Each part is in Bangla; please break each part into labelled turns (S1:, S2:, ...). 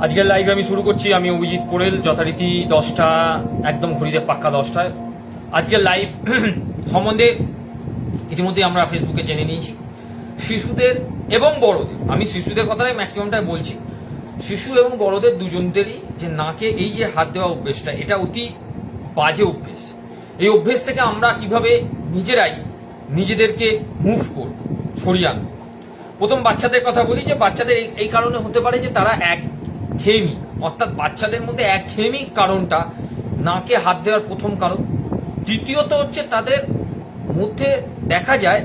S1: আজকের লাইভ আমি শুরু করছি, আমি অভিজিৎ কোরেল, যথারীতি দশটা, একদম ঘড়িতে পাক্কা দশটায়। আজকের লাইভ সম্বন্ধে ইতিমধ্যে আমরা ফেসবুকে জেনে নিয়েছি। শিশুদের এবং বড়দের, আমি শিশুদের কথাটাই ম্যাক্সিমামটাই বলছি। শিশু এবং বড়দের দুজনদেরই যে নাকে এই যে হাত দেওয়া অভ্যেসটা, এটা অতি বাজে অভ্যেস। এই অভ্যেস থেকে আমরা কীভাবে নিজেরাই নিজেদেরকে মুভ করব, সরিয়ে আনব? প্রথম বাচ্চাদের কথা বলি যে বাচ্চাদের এই- কারণে হতে পারে যে তারা এক খেমি অর্থাৎ বাচ্চাদের মধ্যে এক খেমি কারণটা নাকে হাত দেওয়ার প্রথম কারণ। দ্বিতীয়ত হচ্ছে তাদের মধ্যে দেখা যায়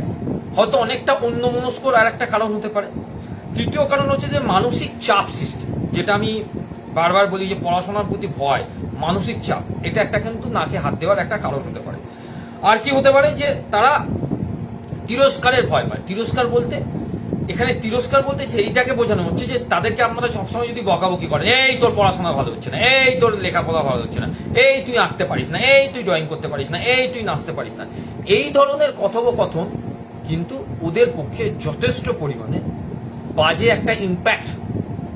S1: হয়তো অনেকটা অন্য অন্যমনস্কর আর একটা কারণ হতে পারে। তৃতীয় কারণ হচ্ছে যে মানসিক চাপ সৃষ্টি, যেটা আমি বারবার বলি যে পড়াশোনার প্রতি ভয়, মানসিক চাপ, এটা একটা কিন্তু নাকে হাত দেওয়ার একটা কারণ হতে পারে। আর কি হতে পারে যে তারা তিরস্কারের ভয় পায়। তিরস্কার বলতে এখানে তিরস্কার বলতে এইটাকে বোঝানো হচ্ছে যে তাদেরকে আপনারা সবসময় যদি বকাবকি করেন, এই তোর পড়াশোনা ভালো হচ্ছে না, এই তোর লেখাপড়া ভালো হচ্ছে না, এই তুই আঁকতে পারিস না, এই তুই ড্রয়িং করতে পারিস না, এই তুই নাচতে পারিস না। এই ধরনের কথোপকথন কিন্তু ওদের পক্ষে যথেষ্ট পরিমাণে বাজে একটা ইম্প্যাক্ট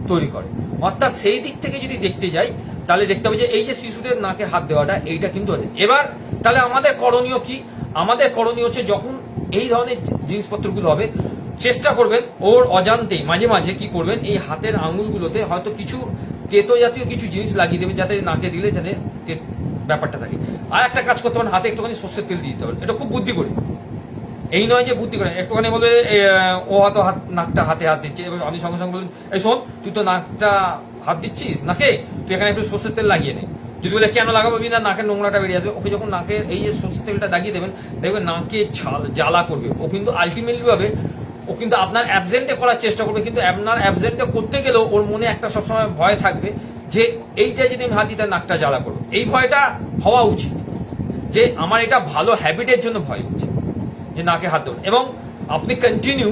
S1: তৈরি করে। অর্থাৎ সেই দিক থেকে যদি দেখতে যাই, তাহলে দেখতে হবে যে এই যে শিশুদের নাকে হাত দেওয়াটা, এইটা কিন্তু। এবার তাহলে আমাদের করণীয় কি? আমাদের করণীয় হচ্ছে যখন এই ধরনের জিনিসপত্রগুলো হবে চেষ্টা করবেন ওর অজান্তেই মাঝে মাঝে কি করবেন, এই হাতের আঙুলগুলোতে হয়তো কিছু তেতো জাতীয় কিছু জিনিস লাগিয়ে দেবেন, যাতে নাকে দিলে যাতে ব্যাপারটা থাকে। আর একটা কাজ করতে পারেন, হাতে একটুখানি সর্ষের তেল দিয়ে দিতে পারেন এটা খুব বুদ্ধি করে। এই নয় যে বুদ্ধি করেন একটুখানি বলবে ও হয়তো হাত, নাকটা হাতে হাত দিচ্ছে, এবার আমি সঙ্গে সঙ্গে বলুন এই শোন, তুই তো নাকটা হাত দিচ্ছিস নাকে, তুই এখানে একটু সর্ষের তেল লাগিয়ে নে। যদি বলে, কেন লাগাবো? না, নাকের নোংরাটা বেরিয়ে আসবে। ওকে যখন নাকের এই যে সর্ষের তেলটা লাগিয়ে দেবেন, দেখবেন নাকে ঝাল জ্বালা করবে। ও কিন্তু আলটিমেটলি ভাবে ও কিন্তু আপনার অ্যাবসেন্টে করার চেষ্টা করবে, কিন্তু আপনার অ্যাবসেন্টে করতে গেলেও ওর মনে একটা সবসময় ভয় থাকবে যে এইটা যদি আমি হাত দিই তার নাকটা জ্বালা করব। এই ভয়টা হওয়া উচিত, যে আমার এটা ভালো হ্যাবিটের জন্য ভয় হচ্ছে, যে নাকে হাত দেবেন এবং আপনি কন্টিনিউ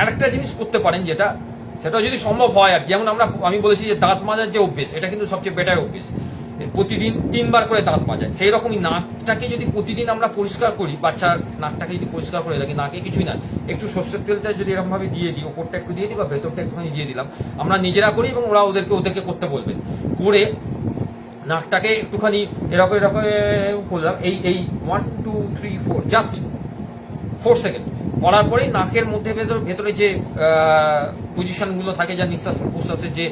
S1: আরেকটা জিনিস করতে পারেন যেটা সেটা যদি সম্ভব হয় আর যেমন আমরা, আমি বলেছি যে দাঁত মাজার যে অভ্যেস, এটা কিন্তু সবচেয়ে বেটার অভ্যেস। প্রতিদিন তিনবার করে দাঁত মাজায় সেই রকমই নাকটাকে যদি প্রতিদিন আমরা পরিষ্কার করি, বাচ্চার নাকটাকে যদি পরিষ্কার করে রাখি, নাকে কিছুই না। একটু সর্ষের তেলটা যদি এরকম ভাবে দিয়ে দিই, ওপরটা একটু দিয়ে দিই বা ভেতরটা একটুখানি দিয়ে দিলাম, আমরা নিজেরা করি এবং ওরা ওদেরকে ওদেরকে করতে বলবেন করে নাকটাকে একটুখানি এরকম এরকম করলাম। এই এই one two three four just four second করার পরেই নাকের মধ্যে ভেতরে যে পজিশনগুলো থাকে, যা নিঃশ্বাস, প্রশ্বাসের যে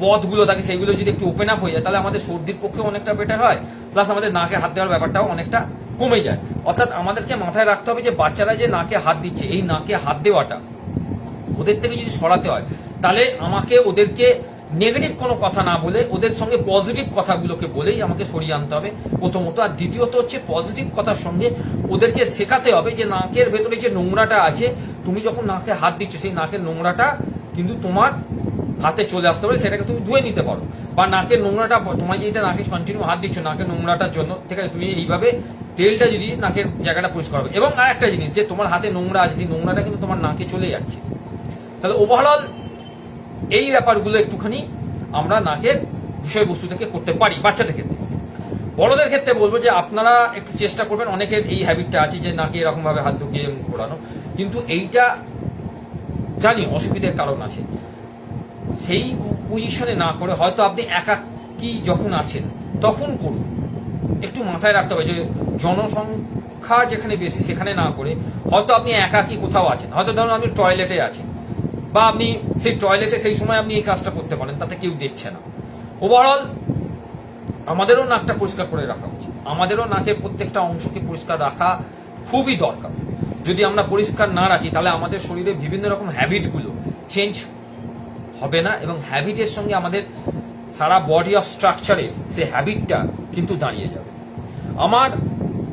S1: পথগুলো থাকে, সেগুলো যদি একটু ওপেন আপ হয়ে যায়, তাহলে আমাদের সর্দির পক্ষে অনেকটা বেটার হয়। প্লাস আমাদের নাকে হাত দেওয়ার ব্যাপারটাও অনেকটা কমে যায়। অর্থাৎ আমাদেরকে মাথায় রাখতে হবে যে, বাচ্চারা যে নাকে হাত দিচ্ছে, এই নাকে হাত দেওয়াটা, ওদের থেকে যদি সরাতে হয়, তাহলে আমাকে ওদেরকে নেগেটিভ কোনো কথা না বলে, ওদের সঙ্গে পজিটিভ কথাগুলোকে বলেই আমাকে সরিয়ে আনতে হবে। প্রথমত, আর দ্বিতীয়ত হচ্ছে পজিটিভ কথার সঙ্গে ওদেরকে শেখাতে হবে যে, নাকের ভেতরে যে নোংরাটা আছে, তুমি যখন নাকে হাত দিচ্ছ, সেই নাকের নোংরাটা কিন্তু তোমার হাতে চলে আসতে পারে, সেটাকে তুমি ধুয়ে নিতে পারো। বা নাকের নোংরাটা তোমার যদি নাকে কন্টিনিউ হাত দিচ্ছ নাকের নোংরাটার জন্য, ঠিক আছে, তুমি এইভাবে তেলটা যদি নাকের জায়গাটা পরিষ্কার হবে এবং আর একটা জিনিস, যে তোমার হাতে নোংরা আছে, সেই নোংরাটা কিন্তু তোমার নাকে চলে যাচ্ছে। তাহলে ওভারঅল এই ব্যাপারগুলো একটুখানি আমরা নাকের বিষয়বস্তু থেকে করতে পারি, বাচ্চাদের ক্ষেত্রে। বড়দের ক্ষেত্রে বলব যে আপনারা একটু চেষ্টা করবেন, অনেকের এই হ্যাবিটটা আছে যে নাকে এরকম ভাবে হাত ঢুকিয়ে ঘোরানো। কিন্তু এইটা জানি অসুবিধার কারণ আছে। সেই পজিশনে না করে হয়তো আপনি একাকি যখন আছেন, তখন করুন। একটু মাথায় রাখতে হবে যে জনসংখ্যা যেখানে বেশি, সেখানে না করে হয়তো আপনি একাকি কোথাও আছেন। হয়তো ধরুন আপনি টয়লেটে আছেন বা আপনি সেই টয়লেটে সেই সময় আপনি এই কাজটা করতে পারেন, তাতে কেউ দেখছে না। ওভারঅল আমাদেরও নাকটা পরিষ্কার করে রাখা উচিত। আমাদেরও নাকের প্রত্যেকটা অংশকে পরিষ্কার রাখা খুবই দরকার। যদি আমরা পরিষ্কার না রাখি, তাহলে আমাদের শরীরে বিভিন্ন রকম হ্যাবিটগুলো চেঞ্জ হবে না এবং হ্যাবিটের সঙ্গে আমাদের সারা বডি অফ স্ট্রাকচারে সে হ্যাবিটটা কিন্তু দাঁড়িয়ে যাবে। আমার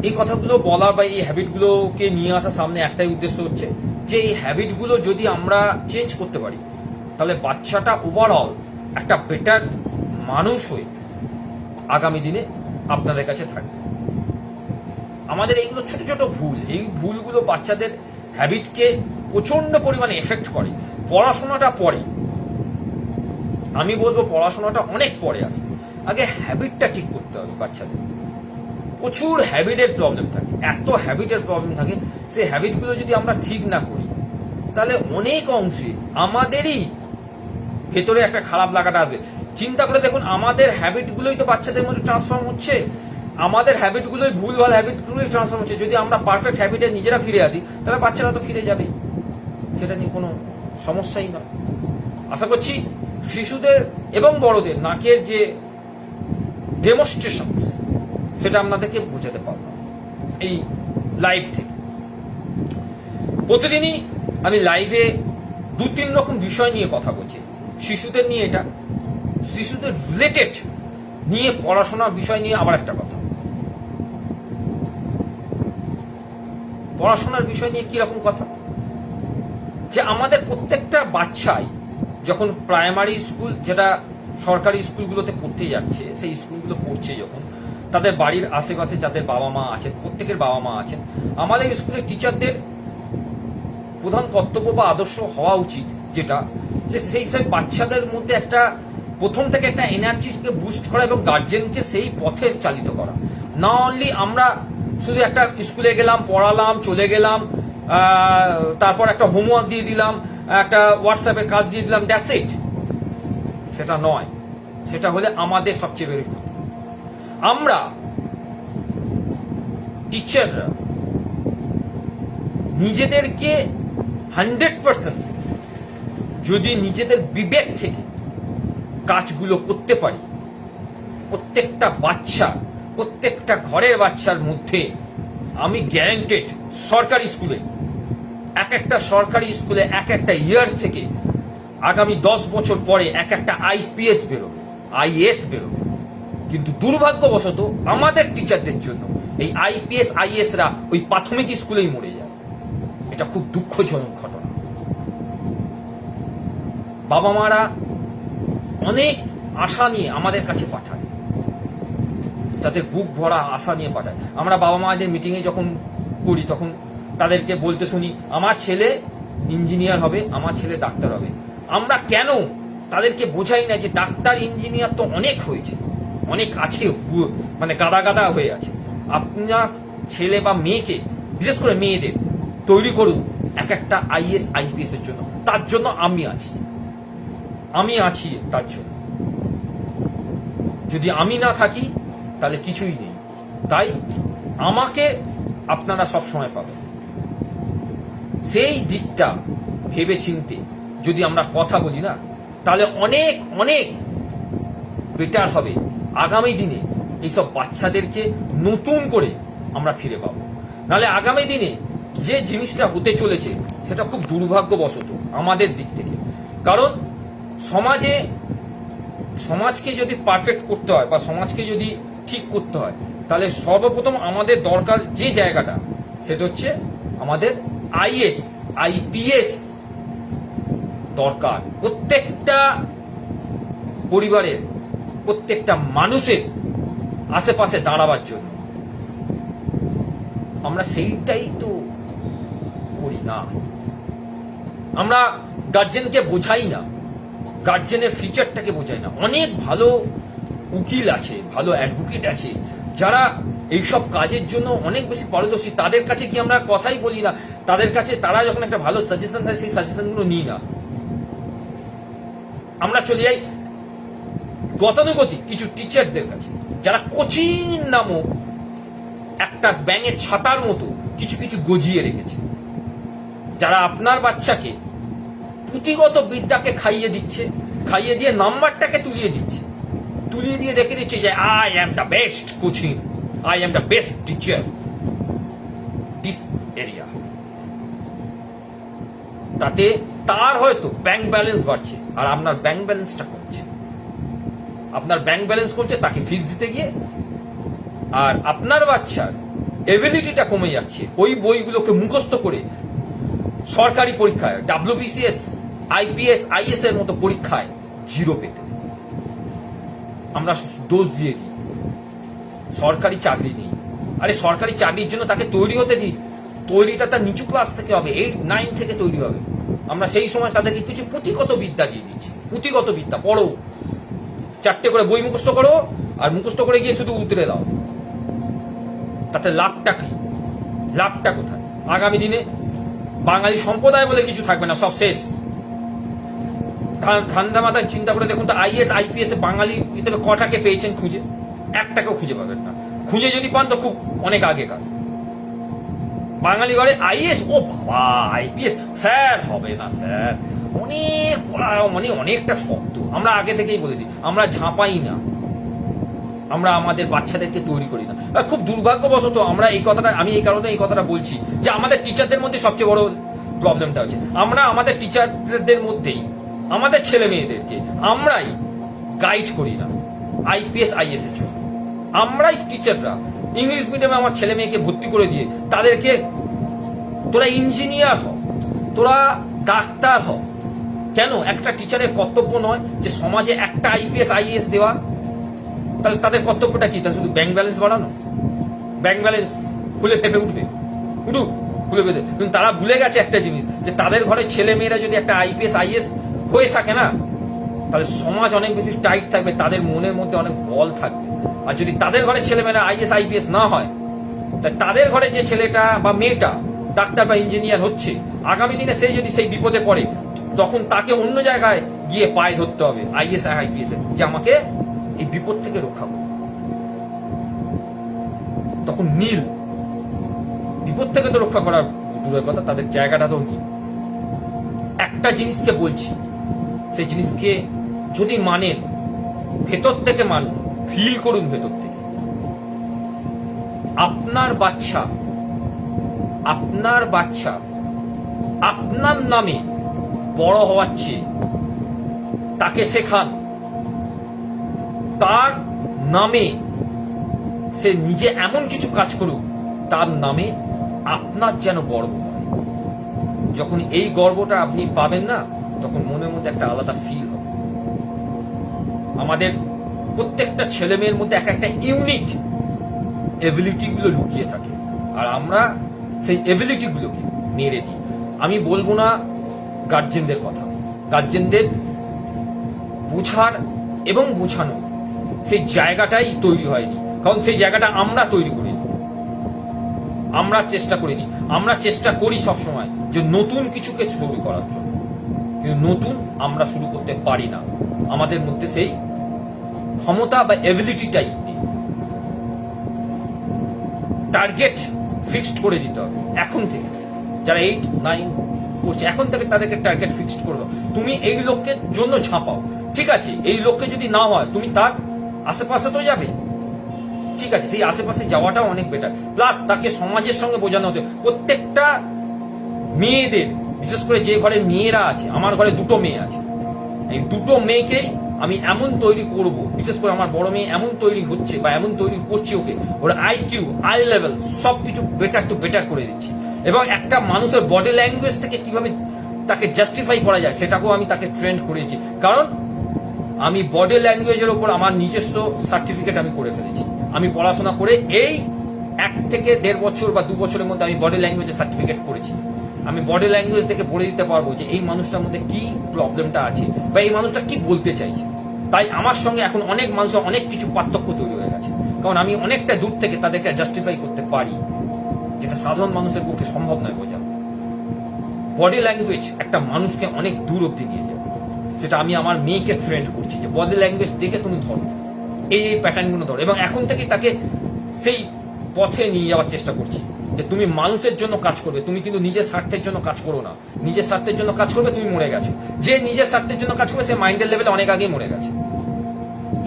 S1: এই কথাগুলো বলা বা এই হ্যাবিটগুলোকে নিয়ে আসা সামনে একটাই উদ্দেশ্য হচ্ছে যে এই হ্যাবিটগুলো যদি আমরা চেঞ্জ করতে পারি, তাহলে বাচ্চাটা ওভারঅল একটা বেটার মানুষ হয়ে আগামী দিনে আপনাদের কাছে থাকবে। আমাদের এইগুলো ছোট ছোট ভুল, এই ভুলগুলো বাচ্চাদের হ্যাবিটকে প্রচণ্ড পরিমাণে এফেক্ট করে। পড়াশোনাটা পরে আমি বলব পড়াশোনাটা অনেক পরে আসে আগে হ্যাবিটটা ঠিক করতে হবে বাচ্চাদের। প্রচুর হ্যাবিটের প্রবলেম থাকে। এত হ্যাবিটের প্রবলেম থাকে সেই হ্যাবিটগুলো যদি আমরা ঠিক না করি, তাহলে অনেক অংশে আমাদেরই ভেতরে একটা খারাপ লাগাটা আসবে। চিন্তা করে দেখুন, আমাদের হ্যাবিটগুলোই তো বাচ্চাদের মধ্যে ট্রান্সফর্ম হচ্ছে। আমাদের হ্যাবিটগুলোই ভুলভাল হ্যাবিটগুলোই ট্রান্সফর্ম হচ্ছে। যদি আমরা পারফেক্ট হ্যাবিটে নিজেরা ফিরে আসি, তাহলে বাচ্চারা তো ফিরে যাবেই। সেটা নিয়ে কোনো সমস্যাই নয়। আশা করছি শিশুদের এবং বড়দের নাকের যে ডেমনস্ট্রেশন সেটা আপনাদেরকে বোঝাতে পারব। এই লাইভ থেকে। প্রতিদিনই আমি লাইভে দু তিন রকম বিষয় নিয়ে কথা বলছি। শিশুদের নিয়ে এটা, শিশুদের রিলেটেড নিয়ে পড়াশোনার বিষয় নিয়ে আবার একটা কথা। পড়াশোনার বিষয় নিয়ে কীরকম কথা? যে আমাদের প্রত্যেকটা বাচ্চাই যখন প্রাইমারি স্কুল, যেটা সরকারি স্কুলগুলোতে পড়তে যাচ্ছে, সেই স্কুলগুলো পড়ছে যখন, তাদের বাড়ির আশেপাশে যাদের বাবা মা আছেন, প্রত্যেকের বাবা মা আছেন, আমাদের স্কুলের টিচারদের প্রধান কর্তব্য বা আদর্শ হওয়া উচিত যেটা, যে সেই সব বাচ্চাদের মধ্যে একটা, প্রথম থেকে একটা এনার্জিকে বুস্ট করা এবং গার্জেনকে সেই পথে চালিত করা। না অনলি আমরা শুধু একটা স্কুলে গেলাম, পড়ালাম, চলে গেলাম তারপর একটা হোমওয়ার্ক দিয়ে দিলাম একটা হোয়াটসঅ্যাপে কাজ দিয়ে দিলাম দ্যাটস ইট সেটা নয় সেটা হলে আমাদের সবচেয়ে বেড়ে। আমরা টিচাররা নিজেদেরকে হান্ড্রেড পার্সেন্ট যদি নিজেদের বিবেক থেকে কাজগুলো করতে পারি, প্রত্যেকটা বাচ্চা, প্রত্যেকটা ঘরের বাচ্চার মধ্যে আমি গ্যারান্টেড সরকারি স্কুলে এক একটা সরকারি স্কুলে এক একটা ইয়ার থেকে আগামী দশ বছর পরে এক একটা আইপিএস বেরোবে আইএস বেরোবে। কিন্তু দুর্ভাগ্যবশত আমাদের টিচারদের জন্য এই আইপিএস আইএসরা ওই প্রাথমিক স্কুলেই মরে যায়। এটা খুব দুঃখজনক ঘটনা। বাবা মারা অনেক আশা নিয়ে আমাদের কাছে পাঠায়। তাদের বুক ভরা আশা নিয়ে পাঠায়। আমরা বাবা মাদের মিটিংয়ে যখন করি, তখন তাদেরকে বলতে শুনি, আমার ছেলে ইঞ্জিনিয়ার হবে, আমার ছেলে ডাক্তার হবে। আমরা কেন তাদেরকে বোঝাই না যে ডাক্তার ইঞ্জিনিয়ার তো অনেক হয়েছে, অনেক আছে মানে গাদা গাদা হয়ে আছে। আপনার ছেলে বা মেয়েকে, বিশেষ করে মেয়েদের, তৈরি করুন এক একটা আইএস, আইপিএস এর জন্য। তার জন্য আমি আছি। আমি আছি তার জন্য। যদি আমি না থাকি, তাহলে কিছুই নেই। তাই আমাকে আপনারা সব সময় পাবেন। সেই দিকটা ভেবে চিনতে যদি আমরা কথা বলি না, তাহলে অনেক অনেক বেটার হবে। আগামী দিনে এইসব বাচ্চাদেরকে নতুন করে আমরা ফিরে পাবো। নাহলে আগামী দিনে যে জিনিসটা হতে চলেছে, সেটা খুব দুর্ভাগ্যবশত আমাদের দিক থেকে। কারণ সমাজে, সমাজকে যদি পারফেক্ট করতে হয় বা সমাজকে যদি ঠিক করতে হয়, তাহলে সর্বপ্রথম আমাদের দরকার যে জায়গাটা, সেটা হচ্ছে আমাদের আইএস, আইপিএস দরকার। প্রত্যেকটা পরিবারের, প্রত্যেকটা মানুষের আশেপাশে দাঁড়াবার জন্য। আমরা সেইটাই তো করি না। আমরা গার্জেনকে বোঝাই না। গার্জেনের ফিচারটাকে বোঝাই না। অনেক ভালো উকিল আছে, ভালো অ্যাডভোকেট আছে, যারা এইসব কাজের জন্য অনেক বেশি পারদর্শী। তাদের কাছে কি আমরা কথাই বলি না? তাদের কাছে তারা যখন একটা ভালো সাজেশন দেয়, সেই সাজেশনগুলো নিই না। আমরা চলে যাই গতানুগতিক কিছু টিচারদের কাছে। যারা কোচিং নামক একটা ব্যাঙের ছাতার মতো কিছু কিছু গজিয়ে রেখেছে। যারা আপনার বাচ্চাকে পুঁথিগত বিদ্যাকে খাইয়ে দিচ্ছে, খাইয়ে দিয়ে নাম্বারটাকে তুলিয়ে দিচ্ছে। তুলিয়ে দিয়ে রেখে দিচ্ছে যে I am the best coaching I am the best teacher this area তাতে তার হয়তো ব্যাংক ব্যালেন্স বাড়ছে, আর আপনার ব্যাংক ব্যালেন্সটা কমছে। আপনার ব্যাংক ব্যালেন্স করছে তাকে ফিস দিতে গিয়ে, আর আপনার বাচ্চার এবিলিটিটা কমে যাচ্ছে। ওই বইগুলোকে মুখস্থ করে সরকারি পরীক্ষায় ডাব্লিউবিসিএস আইপিএস আইএস এর মতো পরীক্ষায় জিরো পেতে। আমরা দোষ দিয়ে দিই। সরকারি চাকরি নেই। আরে সরকারি চাকরির জন্য তাকে তৈরি হতে দিই তৈরিটা তার নিচু ক্লাস থেকে হবে এইট নাইন থেকে তৈরি হবে। আমরা সেই সময় তাদেরকে কিছু পুঁথিগত বিদ্যা দিয়ে দিচ্ছি। পুঁথিগত বিদ্যা, পড়ো। চারটে করে বই মুখস্থ করো আর মুখস্থ করে গিয়ে শুধু উতরে দাও। তাতে লাভটা কি? লাভটা কোথায়? আগামী দিনে বাঙালি সম্প্রদায় বলে কিছু থাকবে না, সব শেষ। ঠান্ডা মাথায় চিন্তা করে দেখুন তো আইএস আইপিএস বাঙালি হিসেবে কটাকে পেয়েছেন খুঁজে? একটাকেও খুঁজে পাবেন না। খুঁজে যদি পান তো খুব অনেক আগেকার। বাঙালি ঘরে আইএস ও বাবা আইপিএস স্যার, হবে না, স্যার। অনেক মানে অনেকটা শক্ত আমরা আগে থেকেই বলে দিই, আমরা ঝাঁপাই না। আমরা আমাদের বাচ্চাদেরকে তৈরি করি না। খুব দুর্ভাগ্যবশত আমরা এই কথাটা, আমি এই কারণে এই কথাটা বলছি যে আমাদের টিচারদের মধ্যে সবচেয়ে বড় প্রবলেমটা হচ্ছে, আমরা আমাদের টিচারদের মধ্যেই, আমাদের ছেলে মেয়েদেরকে আমরাই গাইড করি না আইপিএস আইএস এর জন্য। আমরাই টিচাররা ইংলিশ মিডিয়ামে আমার ছেলে মেয়েকে ভর্তি করে দিয়ে তাদেরকে তোরা ইঞ্জিনিয়ার হ, তোরা ডাক্তার হ। কেন? একটা টিচারের কর্তব্য নয় যে সমাজে একটা আইপিএস আইএস দেওয়া। তাহলে তাদের কর্তব্যটা কি? তা শুধু ব্যাংক ব্যালেন্স বাড়ানো? ব্যাংক ব্যালেন্স খুলে ফেপে উঠবে। উঠুক, খুলে ফেপে কিন্তু তারা ভুলে গেছে একটা জিনিস, যে তাদের ঘরে ছেলে মেয়েরা যদি একটা আইপিএস আইএস হয়ে থাকে না, তাহলে সমাজ অনেক বেশি টাইট থাকবে, তাদের মনের মধ্যে অনেক বল থাকবে। আর যদি তাদের ঘরে ছেলেমেয়েরা আইএস আইপিএস না হয়, তা তাদের ঘরে যে ছেলেটা বা মেয়েটা ডাক্তার বা ইঞ্জিনিয়ার হচ্ছে, আগামী দিনে সে যদি সেই বিপদে পড়ে, তখন তাকে অন্য জায়গায় গিয়ে পায়ে ধরতে হবে আইএস আইপিএস যে আমাকে এই বিপদ থেকে রক্ষা করো তখন নীল, বিপদ থেকে তো রক্ষা করার দূরের কথা, তাদের জায়গাটা তো নীল একটা জিনিসকে বলছি, সেই জিনিসকে যদি মানেন ভেতর থেকে মানুন ফিল করুন ভেতর থেকে। আপনার বাচ্চা আপনার বাচ্চা, আপনার নামে বড় হওয়ার চেয়ে তাকে শেখান। তার নামে সে নিজে এমন কিছু কাজ করুক, তার নামে আপনার যেন গর্ব হয়। যখন এই গর্বটা আপনি পাবেন না, তখন মনের মধ্যে একটা আলাদা ফিল হবে। আমাদের প্রত্যেকটা ছেলে মেয়ের মধ্যে এক একটা ইউনিক এবিলিটি গুলো লুকিয়ে থাকে। আর আমরা সেই এবিলিটি গুলোকে মেরে দিই। আমি বলব না গার্জেনদের কথা। গার্জেনদের বোঝার এবং বোঝানো, সেই জায়গাটাই তৈরি হয়নি। কারণ সেই জায়গাটা আমরা তৈরি করিনি। আমরা চেষ্টা করিনি। আমরা চেষ্টা করি সবসময় যে নতুন কিছুকে শুরু করার জন্য। কিন্তু নতুন আমরা শুরু করতে পারি না। আমাদের মধ্যে সেই ক্ষমতা বা এবিলিটিটাই টার্গেট ফিক্সড করে দিতে হবে, এখন থেকে। যারা এইট নাইন করছে, এখন থেকে তাদেরকে টার্গেট ফিক্সড করে তুমি এই লোককে জন্য ঝাঁপাও। ঠিক আছে, এই লোককে যদি না হয়, তুমি তার আশেপাশে তো যাবে। ঠিক আছে, সেই আশেপাশে যাওয়াটাও অনেক বেটার প্লাস তাকে সমাজের সঙ্গে বোঝানো হতে প্রত্যেকটা মেয়েদের, বিশেষ করে যে ঘরে মেয়েরা আছে, আমার ঘরে দুটো মেয়ে আছে। এই দুটো মেয়েকেই আমি এমন তৈরি করব, বিশেষ করে আমার বড় মেয়ে এমন তৈরি হচ্ছে বা এমন তৈরি করছে ওকে, ওর আই কিউ আই লেভেল সব কিছু বেটার টু বেটার করে দিচ্ছি। এবং একটা মানুষের বডি ল্যাঙ্গুয়েজ থেকে কীভাবে তাকে জাস্টিফাই করা যায়, সেটাকেও আমি তাকে ট্রেন্ড করেছি কারণ আমি বডি ল্যাঙ্গুয়েজের ওপর আমার নিজস্ব সার্টিফিকেট আমি করে ফেলেছি। আমি পড়াশোনা করে এই এক থেকে দেড় বছর বা দু বছরের মধ্যে আমি বডি ল্যাঙ্গুয়েজের সার্টিফিকেট করেছি। আমি বডি ল্যাঙ্গুয়েজ থেকে পড়ে দিতে পারব যে এই মানুষটার মধ্যে কি প্রবলেমটা আছে বা এই মানুষটা কি বলতে চাইছে। তাই আমার সঙ্গে এখন অনেক মানুষের অনেক কিছু পার্থক্য তৈরি হয়ে গেছে। কারণ আমি অনেকটা দূর থেকে তাদেরকে জাস্টিফাই করতে পারি, যেটা সাধারণ মানুষের পক্ষে সম্ভব নয় বোঝা। বডি ল্যাঙ্গুয়েজ একটা মানুষকে অনেক দূর অব্দি নিয়ে যাবে সেটা আমি আমার মেয়েকে ট্রেন্ড করছি যে বডি ল্যাঙ্গুয়েজ দেখে তুমি ধরো। এই এই প্যাটার্নগুলো ধরো। এবং এখন থেকে তাকে সেই পথে নিয়ে যাওয়ার চেষ্টা করছি। যে তুমি মানুষের জন্য কাজ করবে, তুমি কিন্তু নিজের স্বার্থের জন্য কাজ করো না। নিজের স্বার্থের জন্য কাজ করবে, তুমি মরে গেছো। যে নিজের স্বার্থের জন্য কাজ করবে, সে মাইন্ডের লেভেলে অনেক আগেই মরে গেছে।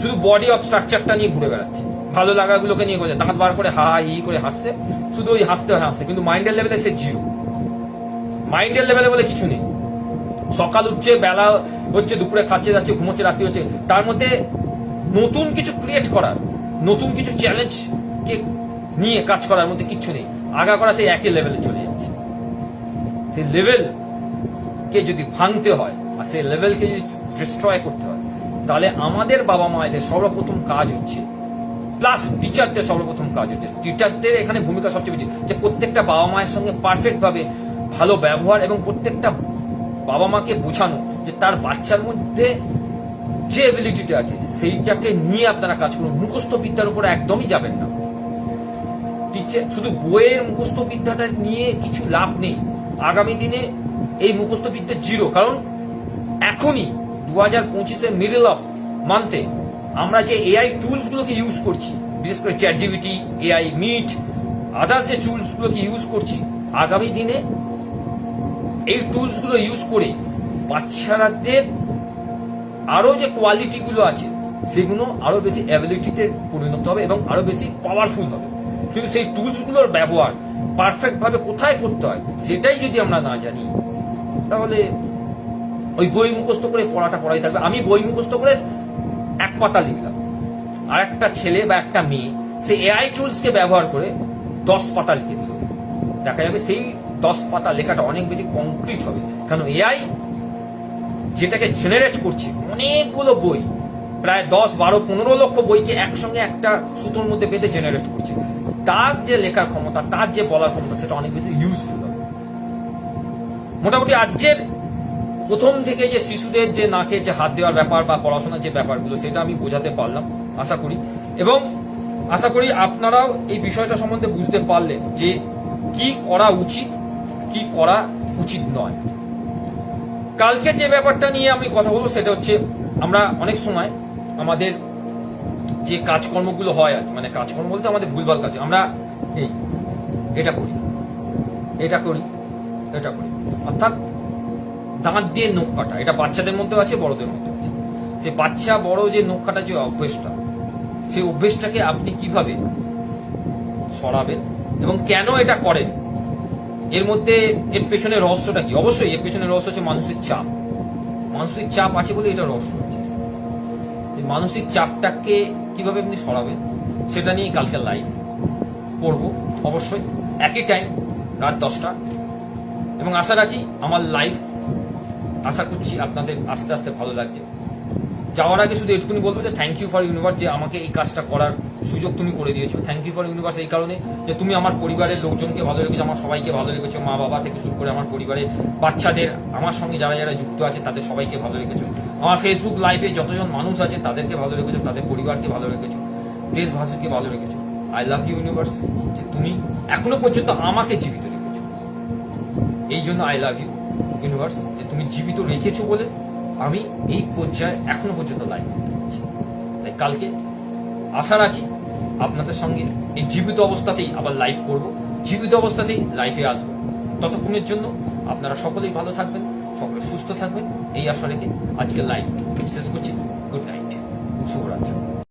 S1: শুধু বডি অফ স্ট্রাকচারটা নিয়ে ঘুরে বেড়াচ্ছে। ভালো লাগাগুলোকে নিয়ে করছে দাঁত বার করে হা ই করে হাসছে। শুধু ওই হাসতে হয় হাসছে কিন্তু মাইন্ডের লেভেলে সে জিরো মাইন্ডের লেভেলে বলে কিছু নেই। সকাল উঠছে, বেলা হচ্ছে, দুপুরে খাচ্ছে, যাচ্ছে, ঘুমোচ্ছে, রাত্রি হচ্ছে। তার মধ্যে নতুন কিছু ক্রিয়েট করার, নতুন কিছু চ্যালেঞ্জ কে নিয়ে কাজ করার মধ্যে কিছু নেই। আগা করা সেই একই লেভেলে চলে যাচ্ছে। সেই লেভেল কে যদি ভাঙতে হয় আর সেই লেভেলকে যদি ডিস্ট্রয় করতে হয়, তাহলে আমাদের বাবা মায়েদের সর্বপ্রথম কাজ হচ্ছে প্লাস টিচারদের সর্বপ্রথম কাজ হচ্ছে। টিচারদের এখানে ভূমিকা সবচেয়ে বেশি, যে প্রত্যেকটা বাবা মায়ের সঙ্গে পারফেক্ট ভাবে ভালো ব্যবহার এবং প্রত্যেকটা বাবা মাকে বোঝানো, যে তার বাচ্চার মধ্যে যে এবিলিটিটা আছে, সেইটাকে নিয়ে আপনারা কাজ করুন। মুখস্থ বিদ্যার উপর একদমই যাবেন না। টিচার শুধু বইয়ের মুখস্থ বিদ্যাটা নিয়ে কিছু লাভ নেই। আগামী দিনে এই মুখস্থ বিদ্যা জিরো। কারণ এখনই দু হাজার পঁচিশের মিডল অফ মান্থে আমরা যে এআই টুলসগুলোকে ইউজ করছি, বিশেষ করে chat GPT AI meet others যে টুলসগুলোকে ইউজ করছি, আগামী দিনে এই টুলসগুলো ইউজ করে বাচ্চারাদের আরও যে কোয়ালিটিগুলো আছে, সেগুলো আরও বেশি অ্যাবিলিটিতে পরিণত হবে এবং আরও বেশি পাওয়ারফুল হবে। কিন্তু সেই টুলসগুলোর ব্যবহার পারফেক্ট ভাবে কোথায় করতে হয়, সেটাই যদি আমরা না জানি, তাহলে ওই বই মুখস্থ করে পড়াটা পড়াই থাকবে। আমি বই মুখস্থ করে এক পাতা লিখলাম। আর একটা ছেলে বা একটা মেয়ে, সেই এআই টুলসকে ব্যবহার করে দশ পাতা লিখে দিল। দেখা যাবে সেই দশ পাতা লেখাটা অনেক বেশি কংক্রিট হবে। কারণ এআই যেটাকে জেনারেট করছে, অনেকগুলো বই, প্রায় দশ, বারো, পনেরো লক্ষ বইকে একসঙ্গে একটা সুতোর মধ্যে বেঁধে জেনারেট করছে। তার যে লেখার ক্ষমতা, তার যে বলার ক্ষমতা, সেটা অনেক বেশি ইউজফুল হবে। মোটামুটি আজকের প্রথম থেকে যে শিশুদের যে নাকে যে হাত দেওয়ার ব্যাপার বা পড়াশোনার যে ব্যাপারগুলো, সেটা আমি বোঝাতে পারলাম, আশা করি। এবং আশা করি আপনারাও এই বিষয়টা সম্বন্ধে বুঝতে পারলেন যে কি করা উচিত, কি করা উচিত নয়। কালকে যে ব্যাপারটা নিয়ে আমি কথা বলব, সেটা হচ্ছে আমরা অনেক সময় আমাদের যে কাজকর্মগুলো হয় আর মানে কাজকর্ম বলতে আমাদের ভুলভাল কাজ আমরা এই, এটা করি এটা করি এটা করি। অর্থাৎ দাঁত দিয়ে নখ কাটা, এটা বাচ্চাদের মধ্যেও আছে, বড়দের মধ্যেও আছে। সে বাচ্চা বড় যে নখ কাটা যে অভ্যেসটা সেই অভ্যেসটাকে আপনি কীভাবে সরাবেন এবং কেন এটা করেন? এর মধ্যে, এর পেছনে রহস্যটা কি? অবশ্যই, এর পেছনে রহস্য হচ্ছে মানসিক চাপ। মানসিক চাপ আছে বলে এটা রহস্য। মানসিক চাপটাকে কীভাবে আপনি সরাবেন, সেটা নিয়ে কালকে লাইভ করব, অবশ্যই একই টাইম রাত দশটা। এবং আশা রাখি আমার লাইভ আশা করছি আপনাদের আস্তে আস্তে ভালো লাগছে। যাওয়ার আগে শুধু এটুকুনি বলব যে থ্যাংক ইউ ফর ইউনিভার্স যে আমাকে এই কাজটা করার সুযোগ তুমি করে দিয়েছ। থ্যাংক ইউ ফর ইউনিভার্স এই কারণে যে তুমি আমার পরিবারের লোকজনকে ভালো রেখেছো, আমার সবাইকে ভালো রেখেছো, মা বাবা থেকে শুরু করে আমার পরিবারের বাচ্চাদের, আমার সঙ্গে যারা যারা যুক্ত আছে তাদের সবাইকে ভালো রেখেছো। আমার ফেসবুক লাইভে যতজন মানুষ আছে তাদেরকে ভালো রেখেছো, তাদের পরিবারকে ভালো রেখেছো, দেশবাসীকে ভালো রেখেছো। আই লাভ ইউ ইউনিভার্স যে তুমি এখনও পর্যন্ত আমাকে জীবিত রেখেছো। এই জন্য আই লাভ ইউ ইউনিভার্স যে তুমি জীবিত রেখেছো বলে আমি এই পর্যায়ে এখনও পর্যন্ত লাইভ করতে পারছি। তাই কালকে আশা রাখি আপনাদের সঙ্গে এই জীবিত অবস্থাতেই আবার লাইভ করব। জীবিত অবস্থাতেই লাইভে আসব। ততক্ষণের জন্য আপনারা সকলেই ভালো থাকবেন, সকলে সুস্থ থাকবেন। এই আশা রেখে আজকে লাইভ শেষ করছি। গুড নাইট শুভরাত্রি।